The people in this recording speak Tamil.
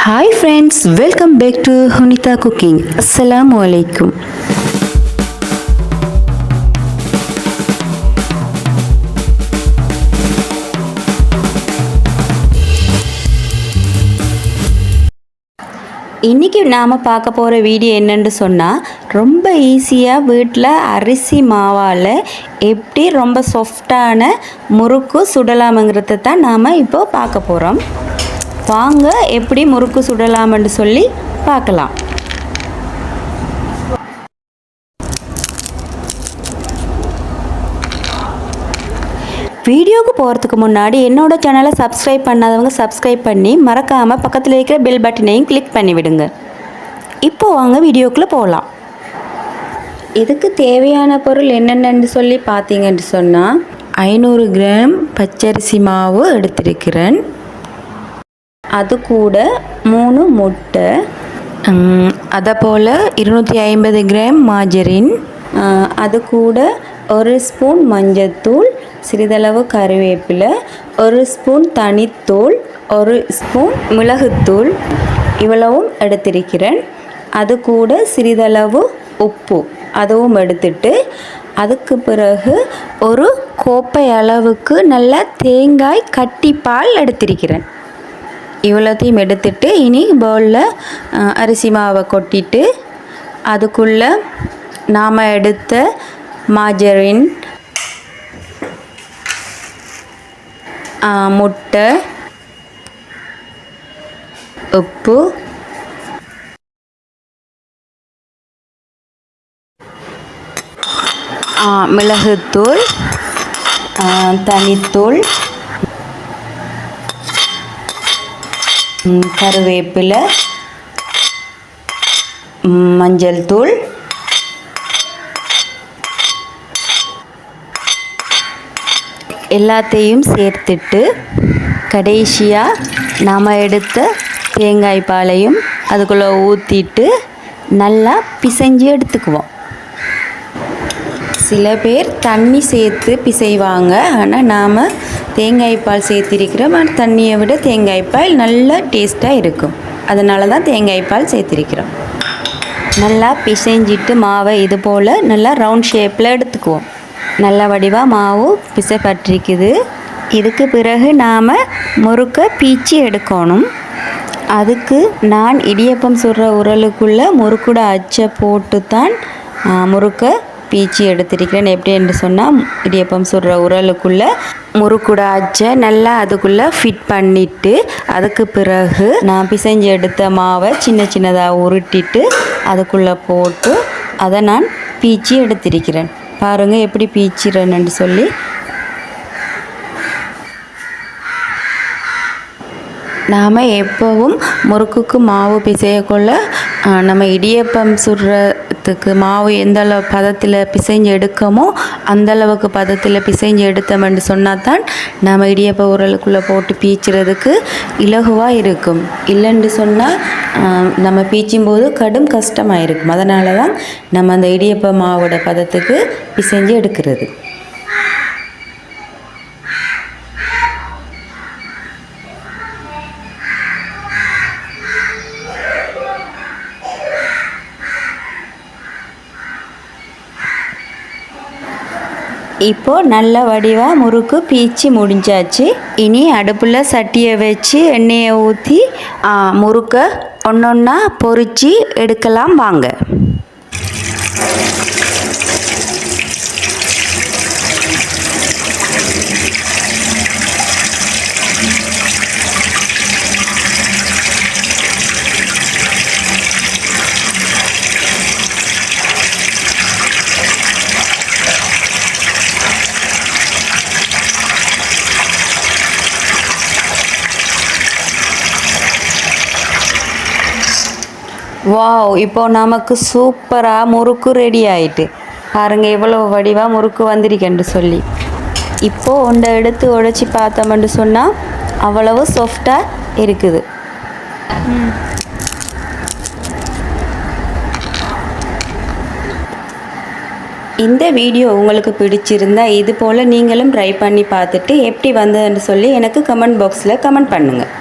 Hi friends welcome back to Hunitha cooking அஸ்லாம் வலைக்கும் இன்றைக்கி நாம் பார்க்க போகிற வீடியோ என்னென்னு சொன்னால் ரொம்ப ஈஸியாக வீட்டில் அரிசி மாவால் எப்படி ரொம்ப சாஃப்டான முறுக்கு சுடலாமுங்கிறத தான் நாம் இப்போ பார்க்க போகிறோம் வாங்க எப்படி முறுக்கு சுடலாம்னு சொல்லி பார்க்கலாம். வீடியோவுக்கு போகிறதுக்கு முன்னாடி என்னோட சேனலை சப்ஸ்கிரைப் பண்ணாதவங்க சப்ஸ்கிரைப் பண்ணி மறக்காமல் பக்கத்தில் இருக்கிற பெல் பட்டனையும் கிளிக் பண்ணிவிடுங்க. இப்போது இப்போ வாங்க வீடியோக்குள்ளே போகலாம் இதுக்கு தேவையான பொருள் என்னென்னு சொல்லி பார்த்தீங்கன்னு சொன்னால் ஐநூறு கிராம் பச்சரிசி மாவு எடுத்திருக்கிறேன். அது கூட மூணு முட்டை. அதை போல் இருநூற்றி ஐம்பது கிராம் மாஜரின். அது கூட ஒரு ஸ்பூன் மஞ்சத்தூள் சிறிதளவு கறிவேப்பிலை ஒரு ஸ்பூன் தனித்தூள் ஒரு ஸ்பூன் மிளகுத்தூள். இவ்வளவும் எடுத்திருக்கிறேன். அது கூட சிறிதளவு உப்பு. அதுவும் எடுத்துட்டு அதுக்கு பிறகு ஒரு கோப்பை அளவுக்கு நல்ல தேங்காய் கட்டிப்பால் எடுத்திருக்கிறேன். இவ்வளோத்தையும் எடுத்துட்டு இனி பவுலில் அரிசி மாவை கொட்டிட்டு அதுக்குள்ளே நாம் எடுத்த மாஜரின் முட்டை உப்பு மிளகுத்தூள் தனித்தூள் கருவேப்பிலை மஞ்சள் தூள் எல்லாத்தையும் சேர்த்துட்டு கடைசியாக நாம் எடுத்த தேங்காய் பாலையும் அதுக்குள்ளே ஊற்றிட்டு நல்லா பிசைஞ்சு எடுத்துக்குவோம். சில பேர் தண்ணி சேர்த்து பிசைவாங்க. ஆனால் நாம் தேங்காய் பால் சேர்த்திருக்கிறோம். ஆனால் தண்ணியை விட தேங்காய் பால் நல்லா டேஸ்ட்டாக இருக்கும். அதனால தான் தேங்காய் பால் சேர்த்திருக்கிறோம். நல்லா பிசைஞ்சிட்டு மாவை இது போல் நல்லா ரவுண்ட் ஷேப்பில் எடுத்துக்குவோம். நல்ல வடிவாக மாவு பிசைப்பட்டிருக்குது. இதுக்கு பிறகு நாம் முறுக்க பீச்சி எடுக்கணும். அதுக்கு நான் இடியப்பம் சுடுற உரலுக்குள்ளே முறுக்குட அச்சை போட்டு தான் முறுக்க பீச்சி எடுத்திருக்கிறேன். எப்படி என்று சொன்னால் இடியப்பம் சுடுற உரலுக்குள்ளே முறுக்குட அச்சை நல்லா அதுக்குள்ளே ஃபிட் பண்ணிவிட்டு அதுக்கு பிறகு நான் பிசைஞ்சு எடுத்த மாவை சின்ன சின்னதாக உருட்டிட்டு அதுக்குள்ளே போட்டு அதை நான் பீச்சி எடுத்திருக்கிறேன். பாருங்கள் எப்படி பீச்சிறேன்னு சொல்லி. நாம் எப்போவும் முறுக்குக்கு மாவு பிசையக்குள்ள நம்ம இடியப்பம் சுடுற பதத்துக்கு மாவு எந்த அளவு பதத்தில் பிசைஞ்சு எடுக்கமோ அந்த அளவுக்கு பதத்தில் பிசைஞ்சு எடுத்தோம்னு சொன்னால் தான் நம்ம இடியப்ப உரலுக்குள்ளே போட்டு பீச்சுறதுக்கு இலகுவாக இருக்கும். இல்லைன்னு சொன்னால் நம்ம பீச்சும் போது கடும் கஷ்டமாக இருக்கும் அதனால தான் நம்ம அந்த இடியப்ப மாவோட பதத்துக்கு பிசைஞ்சு எடுக்கிறது. இப்போது நல்ல வடிவாக முறுக்கு பீச்சி முடிஞ்சாச்சு. இனி அடுப்பில் சட்டியை வச்சு எண்ணெயை ஊற்றி முறுக்கை ஒன்று ஒன்றா பொறிச்சு எடுக்கலாம் வாங்க. வாவ் இப்போ நமக்கு சூப்பராக முறுக்கு ரெடி ஆயிட்டு. பாருங்க எவ்வளோ வடிவாக முறுக்கு வந்திருக்கேன்னு சொல்லி. இப்போது ஒன்றை எடுத்து உடைச்சி பார்த்தோம்னு சொன்னால் அவ்வளவு சாஃப்டாக இருக்குது. இந்த வீடியோ உங்களுக்கு பிடிச்சிருந்தா இது போல் நீங்களும் ட்ரை பண்ணி பார்த்துட்டு எப்படி வந்ததுன்னு சொல்லி எனக்கு கமெண்ட் பாக்ஸில் கமெண்ட் பண்ணுங்கள்